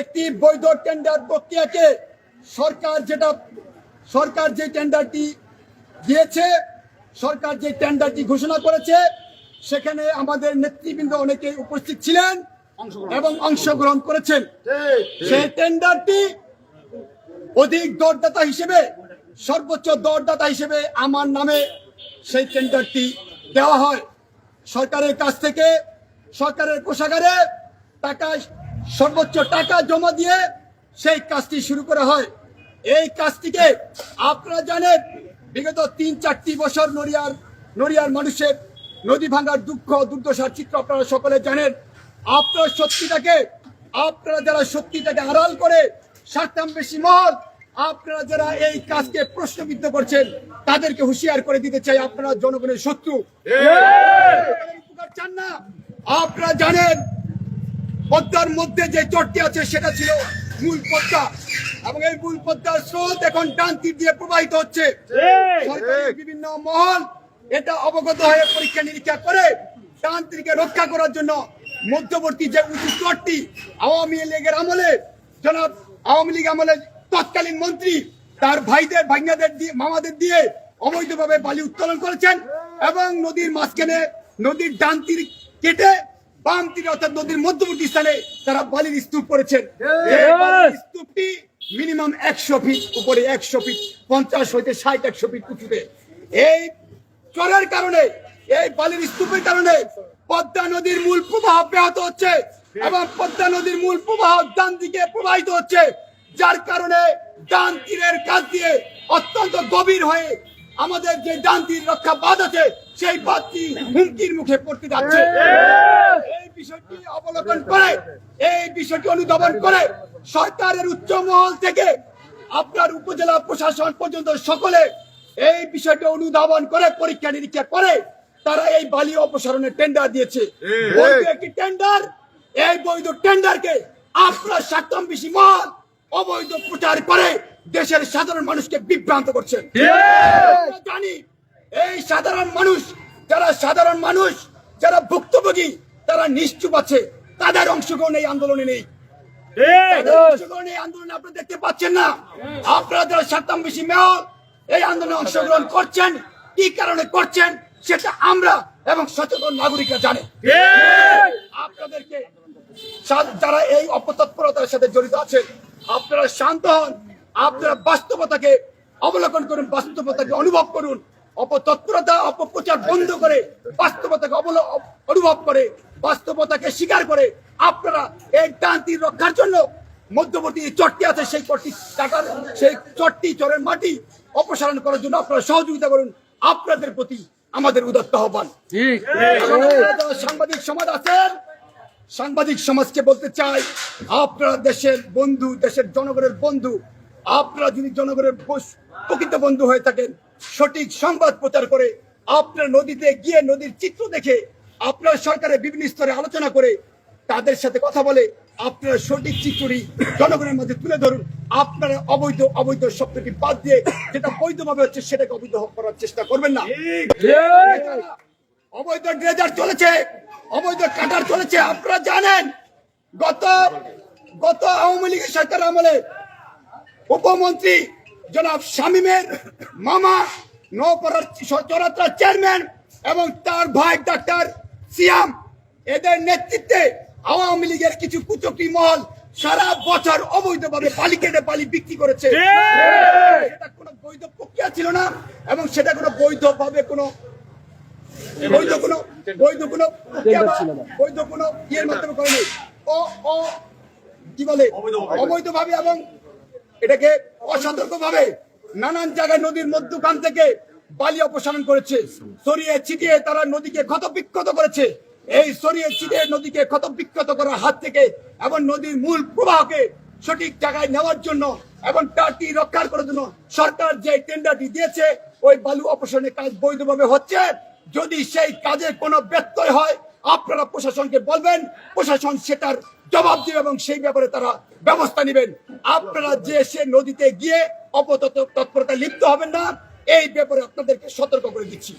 একটি বৈধ টেন্ডার প্রক্রিয়াকে সরকার যেটা সরকার যে টেন্ডারটি দিয়েছে সরকার যে টেন্ডারটি ঘোষণা করেছে সেখানে আমাদের নেতৃবৃন্দ অনেকে উপস্থিত ছিলেন এবং অংশগ্রহণ করেছেন। সেই টেন্ডারটি অধিক দরদাতা হিসেবে সর্বোচ্চ দরদাতা হিসেবে আমার নামে সেই টেন্ডারটি দেওয়া হয়। সরকারের কাছ থেকে সরকারের কোষাগারে টাকা সর্বোচ্চ টাকা জমা দিয়ে সেই কাজটি শুরু করা হয়। এই কাজটিকে আপনারা জানেন বিগত তিন চারটি বছর নড়িয়ার নড়িয়ার মানুষের নদী ভাঙার দুঃখ দুর্দশার চিত্র আপনারা সকলে জানেন। আপনার সত্যিটাকে আপনারা যারা সত্যিটাকে আড়াল করে স্বার্থাম বেশি মহল আপনারা যারা এই কাজকে প্রশ্নবিদ্ধ করছেন তাদেরকে হুঁশিয়ার করে দিতে চাই আপনারা জনগণের শত্রু। চান না আপনারা জানেন পদ্মার মধ্যে যে চটটি আছে সেটা ছিল মূল পদ্মা। এবং এই মূল পদ্মার স্রোত এখন ডান তীর দিয়ে প্রবাহিত হচ্ছে। বিভিন্ন মহল এটা অবগত হয়ে পরীক্ষা নিরীক্ষা করে ডান তীরকে রক্ষা করার জন্য মধ্যবর্তী যে উঁচু চটটি আওয়ামী লীগের আমলে জনাব আওয়ামী লীগ আমলে তৎকালীন মন্ত্রী তার ভাইদের ভাগ্নাদের দিয়ে মামাদের দিয়ে অবৈধভাবে বালি উত্তোলন করেছেন এবং নদীর মাঝখানে নদীর ডান তীর কেটে বাম তীরে অর্থাৎ নদীর মধ্যবর্তী স্থানে তারা বালির স্তূপ করেছেন। স্তূপটি মিনিমাম একশো ফিট উপরে একশো ফিট পঞ্চাশ হইতে ষাট একশো ফিট উঁচুতে। এই চরের কারণে এই বালির স্তূপের কারণে পদ্মা নদীর মূল প্রবাহ ব্যাহত হচ্ছে এবং পদ্মা নদীর মূল প্রবাহ ডান দিকে প্রবাহিত হচ্ছে যার কারণে ডান তীরের কাছ দিয়ে অত্যন্ত গভীর হয়ে আমাদের যে ডান তীর রক্ষা বাঁধ আছে সেই বাঁধটি হুমকির মুখে পড়তে যাচ্ছে। এই বিষয়টি অবলোকন করে এই বিষয়টি অনুধাবন করে সরকারের উচ্চ মহল থেকে আপনার উপজেলা প্রশাসন পর্যন্ত সকলে এই বিষয়টি অনুধাবন করে পরীক্ষা নিরীক্ষা করে তারা এই বালি অপসারণের টেন্ডার দিয়েছে। বৈধ একটি টেন্ডার এই বৈধ টেন্ডারকে আপনার স্বার্থম বেশি মহল অবৈধ প্রচার করে দেশের সাধারণ মানুষকে বিভ্রান্ত করছেন আমরা জানি এই সাধারণ মানুষ যারা সাধারণ মানুষ যারা ভুক্তভোগী তারা নিশ্চুপ আছে। তাদের অংশগ্রহণ এই আন্দোলনে নেই। এই আন্দোলনে আপনারা দেখতে পাচ্ছেন না। আপনারা যারা সাতাম বেশি মেয়র এই আন্দোলনে অংশগ্রহণ করছেন কি কারণে করছেন সেটা আমরা এবং সচেতন নাগরিকরা জানে আপনাদেরকে যারা এই অপতৎপরতার সাথে জড়িত আছেন আপনারা শান্ত হন আপনারা বাস্তবতাকে অবলোকন করুন বাস্তবতাকে অনুভব করুন অপতৎপরতা অপপ্রচার বন্ধ করে বাস্তবতাকে অবল- অনুভব করে বাস্তবতাকে স্বীকার করে আপনারা এই ডান্তি রক্ষার জন্য মধ্যবর্তী চটটি আছে সেই চটটি কাটার সেই চটটি চরের মাটি অপসারণ করার জন্য আপনারা সহযোগিতা করুন। আপনাদের প্রতি আমাদের উদাত্ত আহ্বান। সাংবাদিক সমাজ আছেন সাংবাদিক সমাজকে বলতে চাই আপনারা দেশের বন্ধু দেশের জনগণের বন্ধু আপনারা যদি জনগণের প্রকৃত বন্ধু হয়ে থাকেন সঠিক সংবাদ প্রচার করে আপনার নদীতে গিয়ে নদীর চিত্র দেখে আপনার সরকারের বিভিন্ন স্তরে আলোচনা করে তাদের সাথে কথা বলে আপনারা সঠিক চিত্রটি জনগণের মাঝে তুলে ধরুন। আপনারা অবৈধ অবৈধ শব্দটি বাদ দিয়ে যেটা বৈধভাবে হচ্ছে সেটাকে অবৈধ করার চেষ্টা করবেন না। অবৈধ ড্রেজার চলেছে অবৈধ কাটার চলেছে আপনারা জানেন গত গত আওয়ামী লীগের সরকার আমলে উপমন্ত্রী জনাব শামীমের মামা নৌপাড়ার চরাত্রার চেয়ারম্যান এবং তার ভাই ডাক্তার সিয়াম। এদের নেতৃত্বে আওয়ামী লীগের কিছু কুচক্রি মহল সারা বছর অবৈধভাবে বালি কেটে বালি বিক্রি করেছে। সেটা কোনো বৈধ প্রক্রিয়া ছিল না এবং সেটা কোনো বৈধভাবে কোনো বৈধ কোনো বৈধ কোনো বৈধ কোনো ইয়ের মাধ্যমে করেনি। ও ও কি বলে? অবৈধভাবে এবং এটাকে অসতর্ক ভাবে নানান জায়গায় নদীর মধ্যখান থেকে বালি অপসারণ করেছে, সরিয়ে ছিটিয়ে তারা নদীকে ক্ষত বিক্ষত করেছে। এই সরিয়ে ছিটিয়ে নদীকে ক্ষত বিক্ষত করার হাত থেকে এবং নদীর মূল প্রবাহকে সঠিক জায়গায় নেওয়ার জন্য এবং তারটি রক্ষার করার জন্য সরকার যে টেন্ডারটি দিয়েছে, ওই বালু অপসারণের কাজ বৈধভাবে হচ্ছে। যদি সেই কাজে কোনো ব্যত্যয় হয়, আপনারা প্রশাসনকে বলবেন। প্রশাসন সেটার জবাব দিবে এবং সেই ব্যাপারে তারা ব্যবস্থা নেবেন। আপনারা যে সে নদীতে গিয়ে অপতৎপরতা লিপ্ত হবেন না, এই ব্যাপারে আপনাদেরকে সতর্ক করে দিচ্ছি।